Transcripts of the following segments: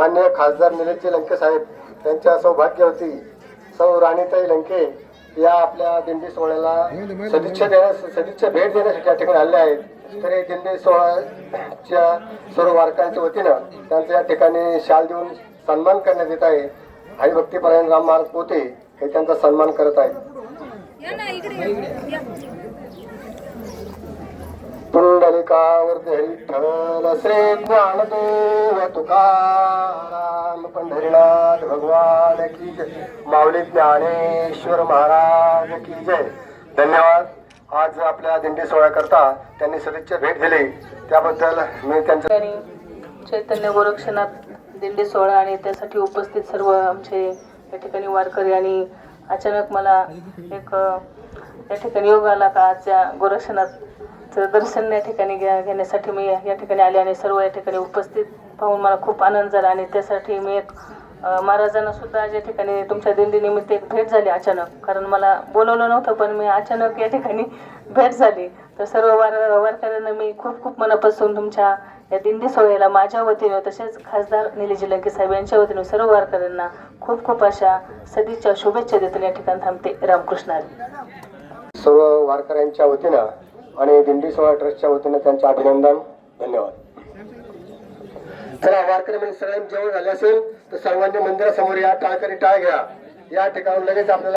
मान्य खासदार निलेशजी लंके साहेब त्यांच्या सौभाग्यवती सौ राणीताई लंके या आपल्या दिंडी सोहळ्याला सदिच्छा देण्यास सदिच्छा भेट देण्यासाठी या ठिकाणी आले आहेत. तर दिंडी सोहळ्याच्या सर्व वारकऱ्यांच्या वतीनं त्यांचा या ठिकाणी शाल देऊन सन्मान करण्यात येत आहे. हरिभक्तीपरायण राम मार्ग पोते हे त्यांचा सन्मान करत आहेत. या ना इकडे श्री ज्ञानदेव तुकाराम पंढरीनाथ भगवान की जय माऊली ज्ञानेश्वर महाराज की जय धन्यवाद. आज आपल्या दिंडी सोहळ्याकरता त्यांनी सदिच्छा भेट दिली त्याबद्दल मी त्यांच्या आणि चैतन्य गोरक्षनाथ दिंडी सोहळा आणि त्यासाठी उपस्थित सर्व आमचे या ठिकाणी वारकरी आणि अचानक मला एक या ठिकाणी योगाला का आजच्या या दर्शन या ठिकाणी घ्या घेण्यासाठी मी या ठिकाणी आले आणि सर्व या ठिकाणी उपस्थित पाहून मला खूप आनंद झाला आणि त्यासाठी मी एक महाराजांना सुद्धा आज या ठिकाणी तुमच्या दिंडीनिमित्त एक भेट झाली अचानक. कारण मला बोलवलं नव्हतं पण मी अचानक या ठिकाणी भेट झाली. तर सर्व वार वारकऱ्यांना मी खूप खूप मनापासून तुमच्या या दिंडी सोहळ्याला माझ्या वतीने तसेच खासदार निलेजी लंके साहेब यांच्या वतीने सर्व वारकऱ्यांना खूप खूप अशा सदिच्छा शुभेच्छा देतो या ठिकाणी थांबते. रामकृष्णारी सर्व वारकऱ्यांच्या वतीनं आणि दिंडी सोहळा ट्रस्टच्या वतीनं त्यांचं अभिनंदन धन्यवाद. चला वारकरी म्हणजे सगळ्यांनी जेवण झाले असेल तर सर्वांनी मंदिरासमोर या टाळकरी टाळ घ्या. या ठिकाणी लगेच आपल्याला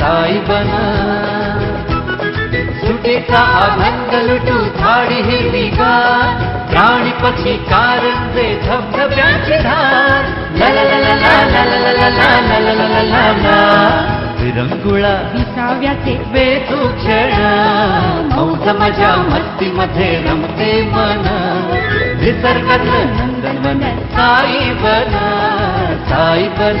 साई बन सुटीचा आनंद लुटू झाडी हिरवीगार प्राणी पक्षी कारंजे धबधब्याची धार ला ला ला ला ला ला ला ला ला ला ला ला ला ला ला विरंगुळा विसाव्याचे बेतू क्षण मौज मजा मस्ती मध्ये रमते मन निसर्गात नंदनवन साई बन साई बन